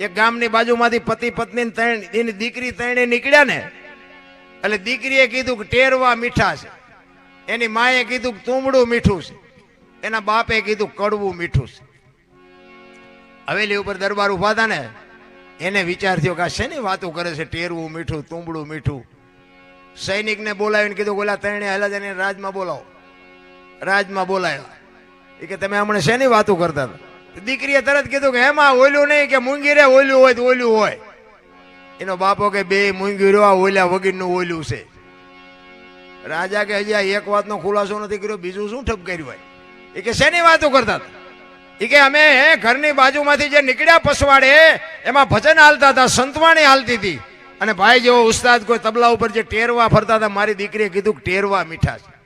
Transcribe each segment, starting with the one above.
એક ગામની બાજુમાંથી પતિ પત્ની એની દીકરી ત્રણે નીકળ્યા ને, એટલે દીકરીએ કીધું કે ટેરવા મીઠા છે. એની માએ કીધું કે તુંબડું મીઠું છે. એના બાપે કીધું કડવું મીઠું છે. હવેલી ઉપર દરબાર ઊભા ને, એને વિચાર થયો કે શેની વાતો કરે છે? ટેરવું મીઠું, તુંબડું મીઠું. સૈનિકને બોલાવીને કીધું ઓલા ત્રણે હેલા જઈને રાજમાં બોલાવો. રાજમાં બોલાયો. એ કે તમે હમણાં શેની વાતો કરતા હતા? દીકરીએ તરત કીધું કે એમાં ઓલું નહીં કે મૂંગી રે, ઓલું હોય તો ઓલું હોય. એનો બાપો કે, બે મૂંગી રહ્યો ઓલ્યા વગરનું ઓલું છે. રાજા કે, હજી આ એક વાતનો ખુલાસો નથી કર્યો, બીજું શું ઠપ કર્યું હોય? એ કે, શેની વાતો કરતા હતા? એ કે, અમે ઘરની બાજુમાંથી જે નીકળ્યા પસવાડે, એમાં ભજન હાલતા હતા, સંતવાણી હાલતી હતી. અને ભાઈ જેવો ઉસ્તાદ કોઈ તબલા ઉપર જે ટેરવા ફરતા હતા, મારી દીકરીએ કીધું કે ટેરવા મીઠા છે.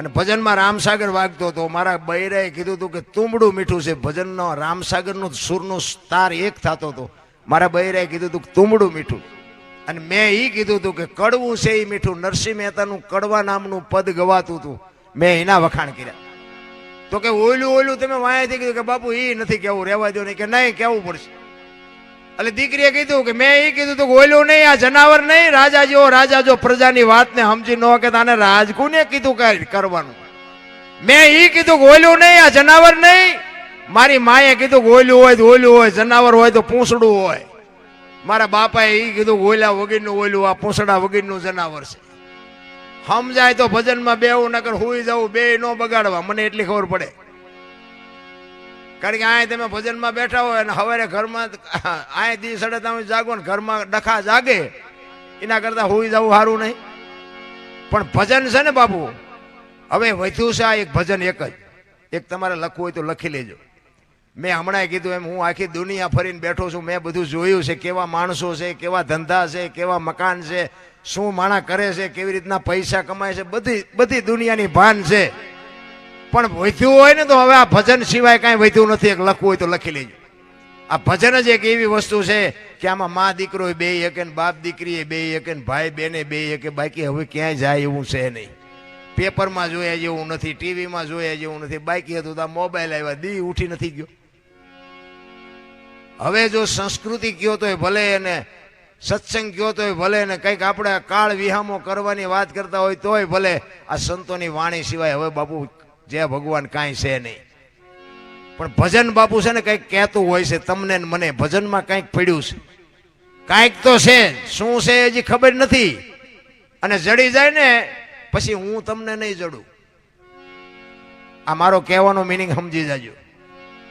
અને ભજનમાં રામસાગર વાગતો હતો. મારા બૈરાએ કીધું હતું કે તુંબડું મીઠું છે. ભજનનો રામસાગરનો સુરનો તાર એક થતો હતો. મારા બૈરાએ કીધું હતું કે તુંબડું મીઠું. અને મેં એ કીધું હતું કે કડવું છે એ મીઠું. નરસિંહ મહેતાનું કડવા નામનું પદ ગવાતું હતું. મેં એના વખાણ કર્યા. તો કે ઓયલું ઓલું તમે વાંયાથી કીધું કે બાપુ એ નથી કેવું. રહેવા દો ને કે નહીં, કેવું પડશે? એટલે દીકરીએ કીધું કે મેં એ કીધું તું ગોયલું નહીં, આ જનાવર નહીં રાજા જો રાજા જો પ્રજાની વાતને સમજી ન કે તાને રાજ કોને કીધું કરવાનું. મેં એ કીધું કે નહીં, આ જનાવર નહીં. મારી માએ કીધું કે હોય તો ઓલ્યું હોય, જનાવર હોય તો પૂંસડું હોય. મારા બાપાએ એ કીધું કે વગીરનું વગરનું ઓલું આ પૂંસડા વગરનું જનાવર છે. સમજાય તો ભજનમાં બેવું, નકર હુઈ જવું બે ન બગાડવા, મને એટલી ખબર પડે. કારણ કે આ તમે ભજનમાં બેઠા હોય અને સવારે ઘરમાં આ દી સડે તમે જાગો ને ઘરમાં ડખા જાગે, એના કરતા હોઈ જવું સારું નહીં. પણ ભજન છે ને બાપુ, હવે વધ્યું છે આ એક ભજન એક જ. એક તમારે લખવું હોય તો લખી લેજો. મેં હમણાં કીધું એમ, હું આખી દુનિયા ફરીને બેઠો છું, મેં બધું જોયું છે, કેવા માણસો છે, કેવા ધંધા છે, કેવા મકાન છે, શું માણા કરે છે, કેવી રીતના પૈસા કમાય છે, બધી બધી દુનિયાની ભાન છે. પણ વધ્યું હોય ને તો હવે આ ભજન સિવાય કાંઈ વધ્યું નથી. એક લખવું હોય તો લખી લેજો. આ ભજન જ એક એવી વસ્તુ છે કે આમાં મા દીકરો બે એકે ને બાપ દીકરી બે એકે ને ભાઈ બેને બે એકે બાકી હવે ક્યાંય જાય એવું છે નહીં. પેપરમાં જોયા જેવું નથી, ટીવીમાં જોયા જેવું નથી, બાકી હતું તો મોબાઈલ આવ્યા, દી ઉઠી નથી ગયો. હવે જો સંસ્કૃતિ કયો તોય ભલે એને સત્સંગ કયો તોય ભલે ને કંઈક આપણે કાળ વિહામો કરવાની વાત કરતા હોય તોય ભલે આ સંતોની વાણી સિવાય હવે બાપુ જય ભગવાન કાંઈ છે નહીં. પણ ભજન બાપુ છે ને કંઈક કહેતું હોય છે, તમને મને. ભજનમાં કંઈક પડ્યું છે. કાંઈક તો છે, શું છે હજી ખબર નથી. અને જડી જાય ને, પછી હું તમને નહીં જડું. આ મારો કહેવાનો મિનિંગ સમજી જાજો.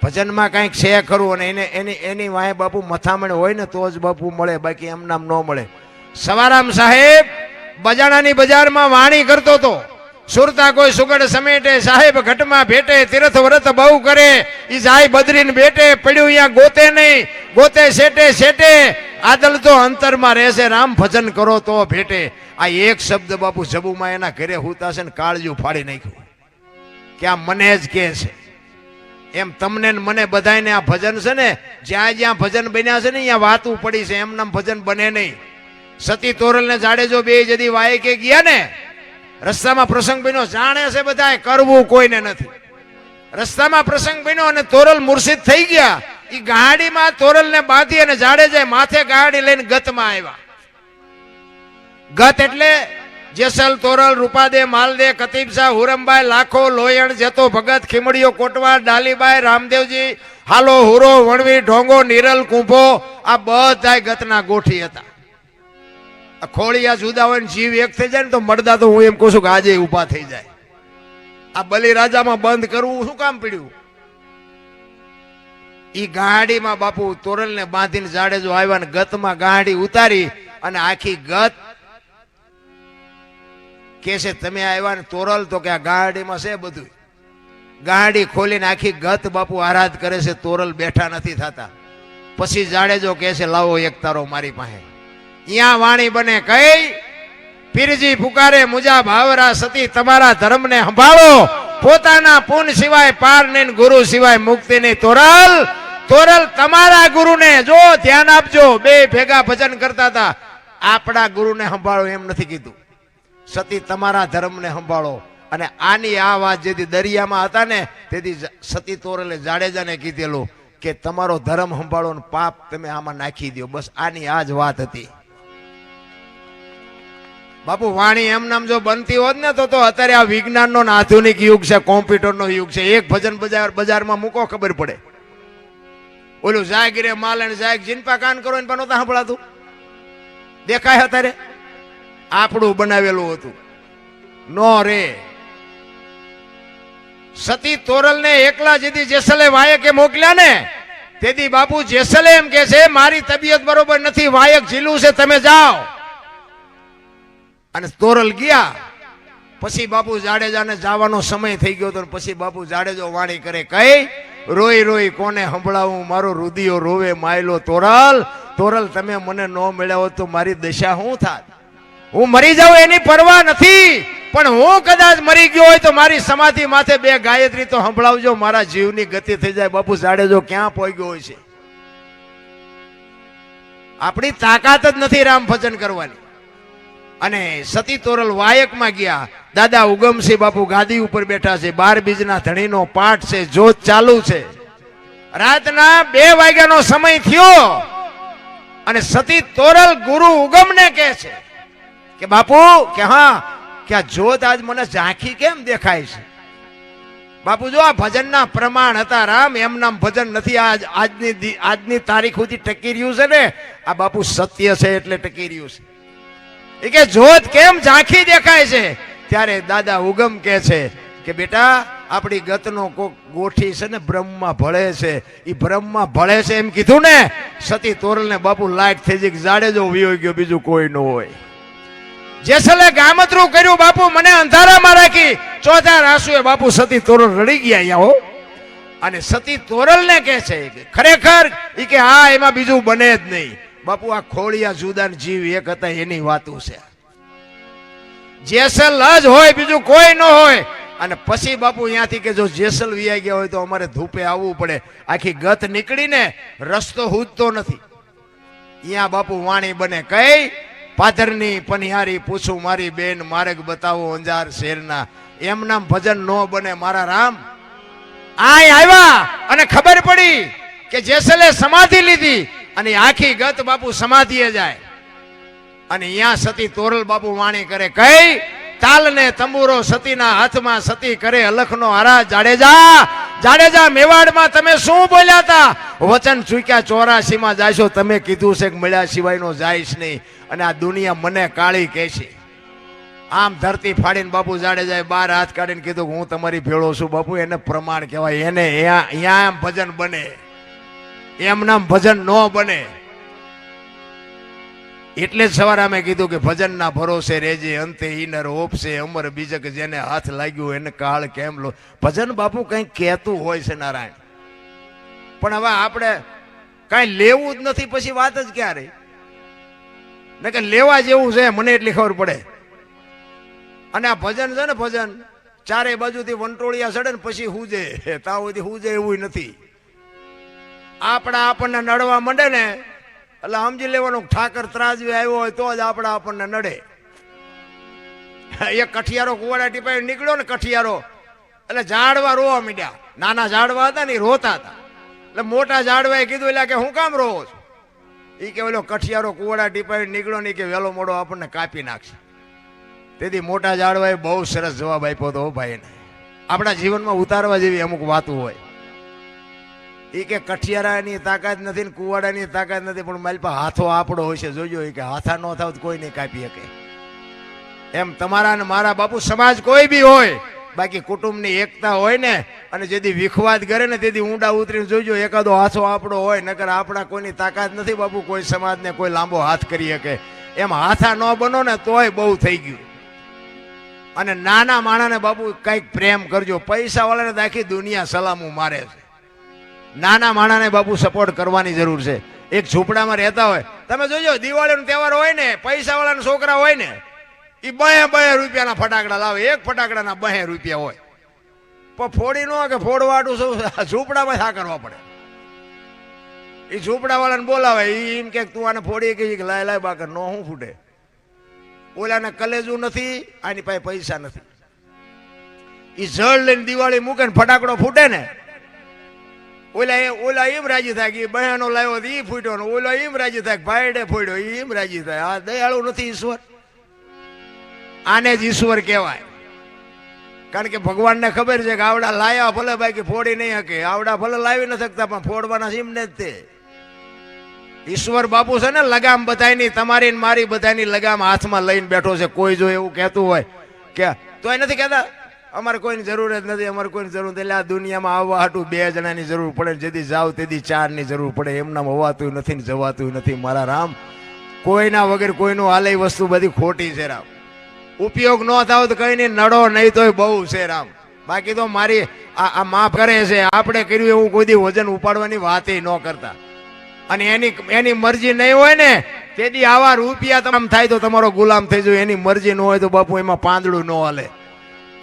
ભજનમાં કાંઈક છે ખરું અને એને, એની એની વાંહે બાપુ મથામણ હોય ને, તો જ બાપુ મળે, બાકી એમ નામ ન મળે. સવારામ સાહેબ, બજાણાની બજારમાં વાણી કરતો હતો સુરતા કોઈ સુગડ સમેટે, સાહેબ ઘટમાં ભેટે, તીર્થ વ્રત બહુ કરે. ઈ જાય બદરીને બેટે પડ્યું અહીંયા ગોતે નહીં. ગોતે, શેટે શેટે. આદલ તો અંતરમાં રહેશે, રામ ભજન કરો તો ભેટે. આ એક શબ્દ બાપુ જબુમાં એના ઘરે હુતા છે ને કાળજું ફાડી નાખ્યું કે આ મને જ કે છે. એમ તમને મને બધાયને આ ભજન છે ને, જ્યાં જ્યાં ભજન બન્યા છે ને, અહીંયા વાતું પડી છે. એમને ભજન બને નહીં. સતી તોરલ ને જાડેજો બે જદી વાય કે ગયા ને રસ્તામાં પ્રસંગ બન્યો, જાણે છે બધા કરવું, કોઈને નથી. રસ્તામાં પ્રસંગ બન્યો અને તોરલ મુર્શિદ થઈ ગયા. એ ગાડીમાં તોરલ ને બાંધી અને જાડેજાએ માથે ગાડી લઈને ગતમાં આવ્યા. ગત એટલે જેસલ, તોરલ, રૂપાદે, માલદે કતીબ હુરમભાઈ લાખો, લોયણ, જતો, ભગત ખીમડીઓ કોટવા ડાલીબાઈ, રામદેવજી, હાલો, હુરો, વણવી, ઢોંગો, નિરલ, કુંભો, આ બધાય ગતના ગોઠી હતા. ખોળિયા જુદા હોય ને જીવ એક થઈ જાય ને તો મળદા તો હું એમ કહું છું કે આજે ઊભા થઈ જાય. આ બલિરાજામાં બંધ કરવું શું કામ પડ્યું? ઈ ગાડીમાં બાપુ તોરલને બાંધીને જાડેજો આવ્યા ને ગતમાં ગાડી ઉતારી અને આખી ગત કે છે તમે આવ્યા ને તોરલ તો કે આ ગાડીમાં છે બધું. ગાડી ખોલીને આખી ગત બાપુ આરાધ કરે છે, તોરલ બેઠા નથી થતા. પછી જાડેજો કે છે, લાવો એક તારો મારી પાસે. અહીંયા વાણી બને કઈ? પીરજી પુકારે મુજા ભાવરા સતી તમારા ધર્મને સંભાળો. પોતાના પુન સિવાય પાર નહીં, ગુરુ સિવાય મુક્તિ ની તોરલ તોરલ તમારા ગુરુને જો ધ્યાન આપજો. બે ભેગા ભજન કરતા હતા. આપણા ગુરુને સંભાળો એમ નથી કીધું. સતી તમારા ધર્મને સંભાળો. અને આની આ વાત જેથી દરિયામાં હતા ને, તેથી સતી તોરલે જાડેજાને કીધેલું કે તમારો ધર્મ સંભાળો ને પાપ તમે આમાં નાખી દો બસ આની આ જ વાત હતી. બાપુ, વાણી એમ નામ જો બનતી હોત ને તો તો અત્યારે આ વિજ્ઞાનનો આધુનિક યુગ છે, કોમ્પ્યુટરનો યુગ છે, એક ભજન બજાર બજારમાં મૂકો, ખબર પડે. ઓલું જાગીરે માલણ, જાગ જીનપા કાન કરો પણ નહોતા સંભળાતું? દેખાય અત્યારે? આપણું બનાવેલું હતું. નો રે. સતી તોરલ ને એકલા જીધી જેસલે વાયકે મોકલ્યા ને તેથી બાપુ જેસલે એમ કે છે, મારી તબિયત બરોબર નથી, વાયક ઝીલું છે, તમે જાઓ. અને તોરલ ગયા. પછી બાપુ જાડેજાને જવાનો સમય થઈ ગયો તો પછી બાપુ જાડેજો વાણી કરે કઈ? રોઈ રોઈ કોને સંભળાવું? મારો રુદિયો રોવે માયલો તોરલ. તોરલ, તમે મને ન મળ્યા હોત તો મારી દશા શું થાત? હું મરી જાઉં એની પરવા નથી. પણ હું કદાચ મરી ગયો હોય તો મારી સમાધિ માથે બે ગાયત્રી તો સંભળાવજો, મારા જીવની ગતિ થઈ જાય. બાપુ જાડેજો ક્યાં પહોંચ્યો હોય છે? આપણી તાકાત જ નથી રામ ભજન કરવાની. અને સતી તોરલ વાયકમાં ગયા. દાદા ઉગમસિંહ બાપુ ગાદી ઉપર બેઠા છે. બાર બીજના ધણીનો પાઠ છે. જોત ચાલુ છે. રાતના બે વાગ્યાનો સમય થયો. અને સતી તોરલ ગુરુ ઉગમને કહે છે કે બાપુ, કે હા, કે આ જોત આજ મને ઝાંખી કેમ દેખાય છે? બાપુ, જો આ ભજનના પ્રમાણ હતા રામ, એમ નામ ભજન નથી. આજ, આજની આજની તારીખ સુધી ટકી રહ્યું છે ને? આ બાપુ સત્ય છે એટલે ટકી રહ્યું છે. એ કે જોત કેમ ઝાંખી દેખાય છે? ત્યારે દાદા ઉગમ કે છે કે બેટા, આપણી ગતનો કોક ગોઠી છે ને બ્રહ્મમાં ભળે છે. એ બ્રહ્મમાં ભળે છે એમ કીધું ને, સતી તોરલ ને બાપુ લાઈટ થઈ જઈ જાડેજો વિયો ગયો, બીજું કોઈ ન હોય. જેસલે ગામતરું કર્યું બાપુ, મને અંધારામાં રાખી. ચોથા રાસુએ બાપુ સતી તોરલ રડી ગયા અહીંયા હો. અને સતી તોરલ ને કે છે ખરેખર એ કે હા, એમાં બીજું બને જ નહીં. બાપુ, આ ખોળિયા જુદાન જીવ એક હતા, એની વાતું છે. જેસલ જ હોય, બીજું કોઈ ન હોય. અને પછી બાપુ અહીંયાથી કે જો જેસલ વ્યાઈ ગયા હોય તો અમારે ધૂપે આવવું પડે. આખી ગત નીકળીને રસ્તો હૂજતો નથી. અહીંયા બાપુ વાણી બને કઈ? પાથરની પનિહારી પૂછું, મારી બેન માર્ગ બતાવો અંજાર શેરના. એમ નામ ભજન નો બને, મારા રામ. આય આવ્યા, અને ખબર પડી કે જેસલે સમાધિ લીધી અને આખી ગત બાપુ સમાધિએ જાય. અને અહીંયા સતી તોરલ બાપુ વાણી કરે, કઈ તાલ ને તંબુરો સતીના હાથમાં સતી કરે, અલખનો હારા જાડેજા જાડેજા, મેવાડમાં તમે શું બોલ્યા હતા વચન ચૂક્યા ચોરાસીમાં જાશો તમે કીધું છે કે મળ્યા સિવાયનો જાઈશ નહીં. અને આ દુનિયા મને કાળી કહે છે આમ ધરતી ફાડીને બાપુ જાડેજાએ બાર હાથ કાઢીને કીધું હું તમારી ભેળો છું બાપુ, એને પ્રમાણ કહેવાય, એને અહીંયા એમ ભજન બને. એમ નામ ભજન ન બને. એટલે જ સવારે અમે કીધું કે ભજનના ભરોસે રેજે અંતે ઈનર ઓપશે અમર બીજક જેને હાથ લાગ્યું એને કાળ કેમ લો. ભજન બાપુ કંઈ કહેતું હોય છે નારાયણ. પણ હવે આપણે કાંઈ લેવું જ નથી, પછી વાત જ ક્યારે? ને કે લેવા જેવું છે, મને એટલી ખબર પડે. અને આ ભજન છે ને ભજન ચારે બાજુથી વંટોળિયા ચડે ને પછી હુજે. ત્યાં સુધી હુજે એવું નથી. આપણા આપણને નડવા માંડે ને, એટલે સમજી લેવાનું ઠાકર ત્રાજવી આવ્યો હોય તો જ આપણા આપણને નડે. એક કઠિયારો કુવાડા ટીપાઈ નીકળ્યો ને કઠિયારો, એટલે ઝાડવા રોવા મીડ્યા. નાના ઝાડવા હતા ને એ રોતા હતા. એટલે મોટા ઝાડવાએ કીધું એટલે કે હું કામ રોવો છું? એ કે, ઓલો કઠિયારો કુવાડા ટીપાઈ નીકળ્યો ને કે, વેલો મોડો આપણને કાપી નાખશે. તેથી મોટા ઝાડવાએ બહુ સરસ જવાબ આપ્યો હતો ભાઈને, આપણા જીવનમાં ઉતારવા જેવી અમુક વાતો હોય. એ કે કઠિયારાની તાકાત નથી ને કુવાડાની તાકાત નથી, પણ મારી પાસે હાથો આપણો હોય છે, જોજો એ કે હાથા ન થાવ કોઈ નહીં કાપી શકે. એમ તમારા ને મારા બાપુ સમાજ કોઈ બી હોય, બાકી કુટુંબની એકતા હોય ને, અને જેથી વિખવાદ કરે ને તેથી ઊંડા ઉતરીને જોજો, એકાદો હાથો આપણો હોય, નકર આપણા કોઈની તાકાત નથી બાપુ, કોઈ સમાજને કોઈ લાંબો હાથ કરી શકે. એમ હાથા ન બનો ને તોય બહુ થઈ ગયું. અને નાના માણાને બાપુ કંઈક પ્રેમ કરજો પૈસા વાળાને આખી દુનિયા સલામું મારે છે. નાના માણાને બાપુ સપોર્ટ કરવાની જરૂર છે. એક ઝૂંપડામાં રહેતા હોય, તમે જોજો, દિવાળીનો તહેવાર હોય ને પૈસા વાળાના છોકરા હોય ને એ બે બે રૂપિયાના ફટાકડા લાવે, એક ફટાકડાના બે રૂપિયા હોય. પણ ફોડી ન કે ફોડવાડું શું? ઝૂંપડામાં શા કરવા પડે. એ ઝૂંપડા વાળાને બોલાવે એ એમ કે તું આને ફોડી કે લાય લાય બાકર, નો હું ફૂટે. ઓલાને કલેજું નથી, આની પાસે પૈસા નથી. એ જળ લઈને દિવાળી મૂકે ને ફટાકડો ફૂટે ને ઓલા એ- ઓલા એમ રાજી થાય કે બહેનો લાવ્યો ઈ ફૂટ્યો ને ઓલો એમ રાજી થાય કે ભાઈડે ફોડ્યો ઈ એમ રાજી થાય. આ દયાળુ નથી ઈશ્વર. આને જ ઈશ્વર કહેવાય. કારણ કે ભગવાનને ખબર છે કે આવડા લાયા ભલે બાકી ફોડી નહીં શકે. આવડા ભલે લાવી ન શકતા, પણ ફોડવાના એમને જ તે. ઈશ્વર બાપુ છે ને લગામ બધાની તમારી મારી બધાની લગામ હાથમાં લઈને બેઠો છે. કોઈ જો એવું કહેતું હોય કે તો એ નથી કહેતા? અમારે કોઈની જરૂર જ નથી, અમારે કોઈની જરૂર એટલે આ દુનિયામાં આવવા હાટું બે જણાની જરૂર પડે જેથી જાવ તેથી ચારની જરૂર પડે. એમનામ હોવાતું નથી ને જવાતું નથી. મારા રામ, કોઈના વગર કોઈનું આલય વસ્તુ બધી ખોટી છે રામ. ઉપયોગ ન થાવ તો કઈ નહીં, નડો નહીં તોય બહુ છે રામ. બાકી તો મારી આ આ માફ કરે છે. આપણે કર્યું એવું કોઈ દી વજન ઉપાડવાની વાત ન કરતા. અને એની એની મરજી નહીં હોય ને, તેથી આવા રૂપિયા તમામ થાય તો તમારો ગુલામ થઈ જાય. એની મરજી ન હોય તો બાપુ એમાં પાંદડું ન હાલે.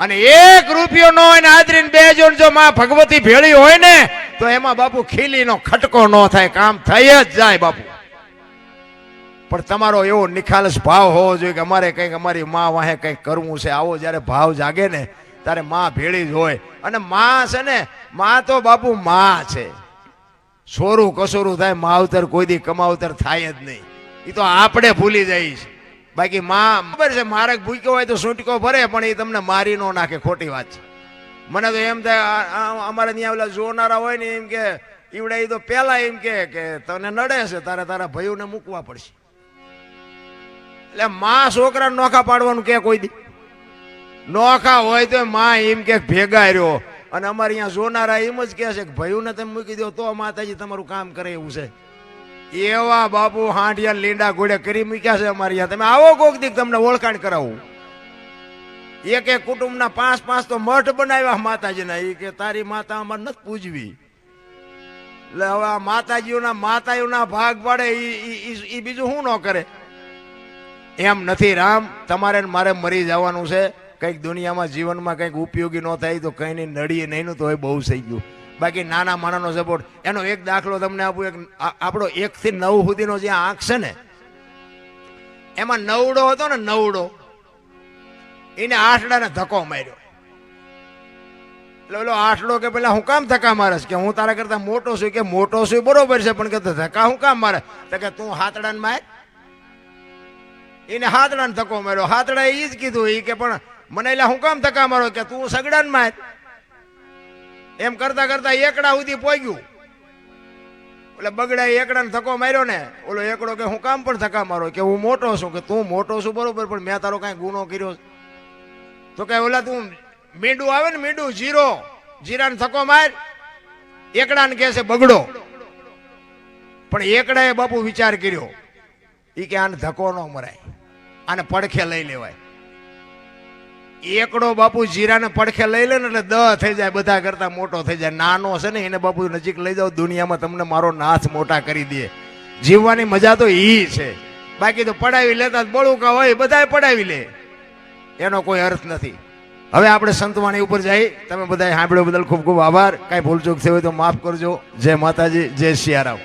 અને એક રૂપિયો નો હોય ને આદરીને બે જણ જો માં ભગવતી ભેળી હોય ને, તો એમાં બાપુ ખીલીનો ખટકો ન થાય, કામ થઈ જ જાય બાપુ. પણ તમારો એવો નિખાલસ ભાવ હોવો જોઈએ કે અમારે કંઈક અમારી માં વાહે કંઈક કરવું છે. આવો જ્યારે ભાવ જાગે ને, ત્યારે માં ભેળી જ હોય. અને માં છે ને, માં તો બાપુ માં છે. સોરું કસોરું થાય માવતર કોઈ દી કમાવતર થાય જ નહીં. એ તો આપણે ભૂલી જઈશ બાકી માં ખબર છે મારક ભૂક્યો હોય તો સૂંટકો ભરે, પણ એ તમને મારી નો નાખે, ખોટી વાત છે. મને તો એમ થાય અમારે ત્યાં ઓલા જોનારા હોય ને, એમ કે, ઈવડે એ તો પેલા એમ કે તને નડે છે, તારે તારા ભાઈઓને મૂકવા પડશે. એટલે માં છોકરા નોખા પાડવાનું કે કોઈ દી? નોખા હોય તો માં એમ કે ભેગા રહ્યો. અને અમારે અહીંયા જોનારા એમ જ કહે છે કે, ભાઈઓને તમે મૂકી દો તો માતાજી તમારું કામ કરે એવું છે. એવા બાપુ હાંડિયા લીંડા ઘોડે કરી મૂક્યા છે અમારે અહીંયા તમે આવો કોક દીક તમને ઓળખાણ કરાવું. એક એક કુટુંબના પાંચ પાંચ તો મઠ બનાવ્યા માતાજીના. એ કે તારી માતા અમારે નથી પૂજવી. એટલે હવે આ માતાજીઓના માતાઓના ભાગ પાડે એ બીજું શું ન કરે? એમ નથી રામ, તમારે મારે મરી જવાનું છે. કંઈક દુનિયામાં જીવનમાં કંઈક ઉપયોગી ન થાય તો કંઈ નહીં, નડીએ નહીં તો એ બહુ થઈ ગયું. બાકી નાના માણાનો સપોર્ટ એનો એક દાખલો તમને આપું, એક આપણો એક થી નવ સુધીનો જે આંખ છે ને, એમાં નવડો હતો ને નવડો, એને આઠડાને ધક્કો માર્યો. એટલે ઓલો આઠડો કે પેલા હું કામ ધક્કા મારસ? કે હું તારા કરતા મોટો છું કે મોટો છું બરોબર છે, પણ કે ધક્કા હું કામ મારે? તો કે તું હાથડાને માર. એને હાથડાને ધક્કો માર્યો. હાથડા એ જ કીધું એ કે પણ મને એટલે હું કામ ધક્કા મારો? કે તું સગડાને માર. એમ કરતા કરતા એકડા સુધી પહોંચ્યું એટલે બગડા એકડાને ધક્કો માર્યો ને, ઓલો એકડો કે હું કામ પણ ધક્કા મારો, કે હું મોટો છું, કે તું મોટો છું, બરોબર, પણ મેં તારો કાંઈ ગુનો કર્યો તો કે ઓલા તું મીંડું આવે ને, મીંડું જીરો, જીરાને ધક્કો માર, એકડાને કહે છે, બગડો. પણ એકડાએ બાપુ વિચાર કર્યો એ કે આને ધક્કો ન મરાય, આને પડખે લઈ લેવાય. એકડો બાપુ જીરાને પડખે લઈ લે ને એટલે દ થઈ જાય, બધા કરતા મોટો થઈ જાય. નાનો છે ને, એને બાપુ નજીક લઈ જાઓ, દુનિયામાં તમને મારો નાથ મોટા કરી દે. જીવવાની મજા તો ઈ છે. બાકી તો પડાવી લેતા બળુકા હોય બધાય પડાવી લે. એનો કોઈ અર્થ નથી. હવે આપણે સંતવાણી ઉપર જઈ. તમે બધા સાંભળ્યો બદલ ખૂબ ખૂબ આભાર. કાંઈ ભૂલચૂક થઈ હોય તો માફ કરજો. જય માતાજી, જય સિયારામ